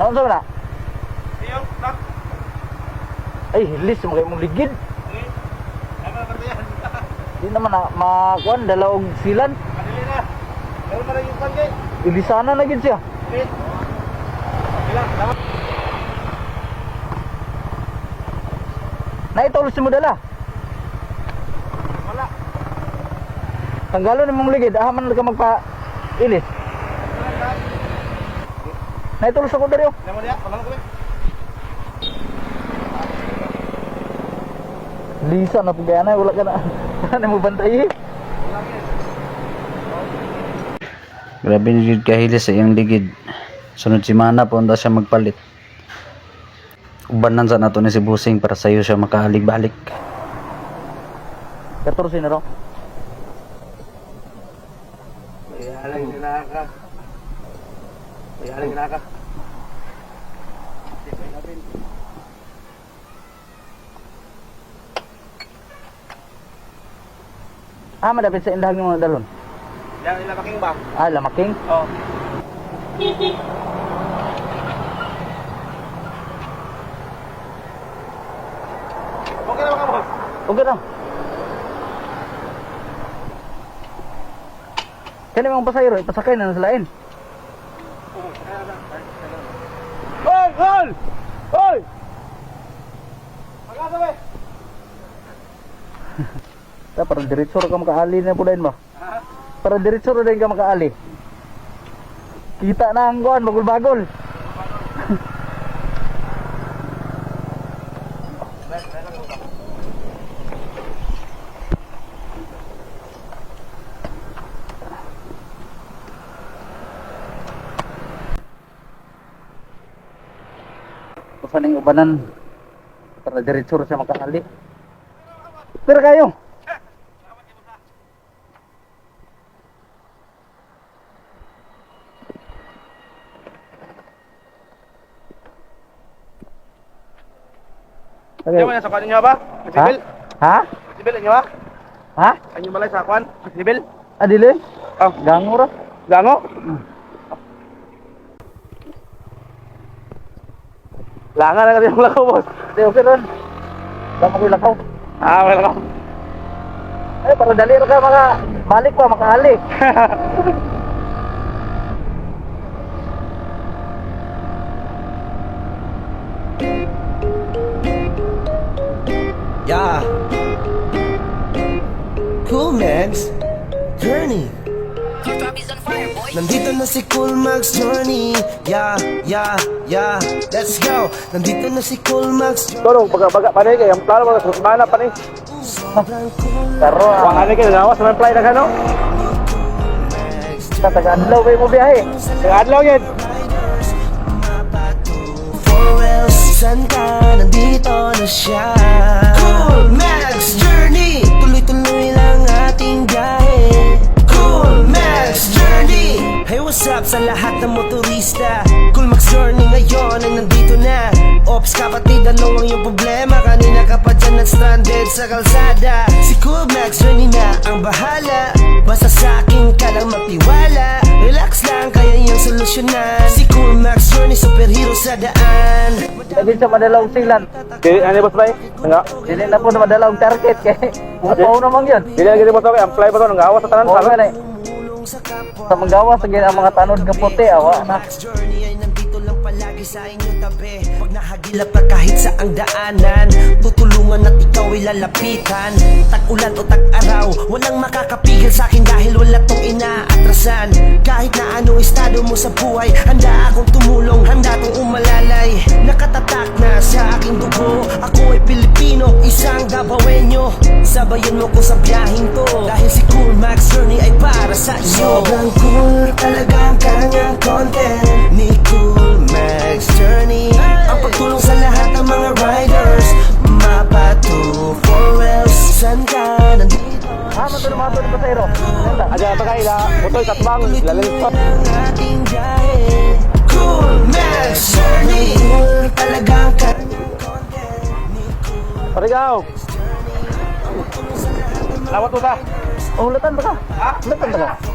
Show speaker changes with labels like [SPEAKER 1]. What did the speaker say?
[SPEAKER 1] Ano sa na?
[SPEAKER 2] Iyo, nak.
[SPEAKER 1] Ay, hilis mo kayo mong ligid.
[SPEAKER 2] Okay. Ano ba yan?
[SPEAKER 1] Di naman na makuan dala og silan.
[SPEAKER 2] Kadili na. Meron na rin yung pan kay.
[SPEAKER 1] Ilisana na gid siya.
[SPEAKER 2] Okay. Ilang, dapat.
[SPEAKER 1] Na ito ulit mo dala.
[SPEAKER 2] Wala.
[SPEAKER 1] Tanggalon mong ligid, ahaman ka magpa ilis.
[SPEAKER 2] Wala na.
[SPEAKER 1] Na ito ulit ko dali. oh.
[SPEAKER 2] Naman niya, wala na kami.
[SPEAKER 1] Lisa na pugaya na wala ka na. Ano mo bantay? Grabe ni kahilis sa iyang ligid. Sunod si Mana po siya magpalit. Ubanan sa nato ni si Busing para sayo siya makahalig-balik. 14 na ro.
[SPEAKER 2] Mayalang ginaka. Mayalang ginaka.
[SPEAKER 1] Ah, madapit sa indahag ng mga dalon.
[SPEAKER 2] Yan, ilabaking ba?
[SPEAKER 1] Ah, lamaking.
[SPEAKER 2] Oo. Okay na mga boss.
[SPEAKER 1] Okay na. Kani mga pasayro, ipasakay na sa lain.
[SPEAKER 2] Hoy! Hoy! Hoy! Pagkasa
[SPEAKER 1] Ta para diretso ka makaali na pudain ba?
[SPEAKER 2] Ha?
[SPEAKER 1] Para diretso ra din ka makaali. Kita na ang kuan bagol-bagol. Usan ning ubanan para diretso siya makaali. Pero kayo.
[SPEAKER 2] Diyan mo na sa kwan ninyo ba? Sibil?
[SPEAKER 1] Ha?
[SPEAKER 2] Sibil ninyo ba?
[SPEAKER 1] Ha?
[SPEAKER 2] Anyo malay sa kwan? Sibil?
[SPEAKER 1] Adile?
[SPEAKER 2] Oh,
[SPEAKER 1] Gango ra.
[SPEAKER 2] gango? Langan na kasi yung lakaw, boss.
[SPEAKER 1] Di okay ron. Tama ko yung lakaw.
[SPEAKER 2] Ah, wala ka.
[SPEAKER 1] Ay, para dali ra ka maka balik pa, makaali.
[SPEAKER 3] Yeah. Cool Max Journey. Nandito na si Cool Max Journey. Yeah, yeah, yeah. Let's go. Nandito na si Cool Max.
[SPEAKER 2] Tolong, baga-baga pa kayo. Ang plano mga susmana pa
[SPEAKER 3] cool
[SPEAKER 1] Pero,
[SPEAKER 2] Wang
[SPEAKER 1] ah,
[SPEAKER 2] ano kayo, nawas naman fly na
[SPEAKER 1] tatagaan daw kayo mo biyahe.
[SPEAKER 2] Yung adlaw yun.
[SPEAKER 3] San ka? Nandito na siya. Cool Max Journey. Tuloy-tuloy sa lahat ng motorista? Cool Max Journey ngayon ay nandito na. Ops kapatid, ano ang iyong problema? Kanina ka pa dyan stranded sa kalsada. Si Cool Max Journey na ang bahala. Basta sa akin ka lang magtiwala. Relax lang, kaya iyong solusyonan. Si Cool Max Journey, superhero sa daan.
[SPEAKER 1] Lagi sa madalawang silan.
[SPEAKER 2] Dili, ano boss ba? Nga.
[SPEAKER 1] Dili na po na madalawang target kay Upaw naman yun.
[SPEAKER 2] Dili lagi boss ba? Ang fly ba to? Nangawas sa tanan.
[SPEAKER 1] Oo
[SPEAKER 3] sa kapwa.
[SPEAKER 1] Sa ang mga tanod ng puti, awa na.
[SPEAKER 3] Palagi sa inyong tabi Pag nahagilap ka kahit sa ang daanan Tutulungan at ikaw ay lalapitan Tag-ulan o tag-araw Walang makakapigil sa akin Pilipino, isang Dabawenyo Sabayan mo ko sa biyaheng to Dahil si Cool Max Journey ay para sa iyo Sobrang cool talaga ang kanyang content Ni Cool Max Journey Ang pagtulong sa lahat ng mga riders Mapa to four wheels San ka nandito
[SPEAKER 1] Ha, matulog mga tulog pasayro. Ganda.
[SPEAKER 2] Aja pa kayo na. Butoy katbang.
[SPEAKER 3] Ang ating biyahe Cool Max Journey Cool talaga mga
[SPEAKER 2] Lawat mo ta.
[SPEAKER 1] Oh, hulatan ba ka?
[SPEAKER 2] Ha?
[SPEAKER 1] Hulatan ba ka?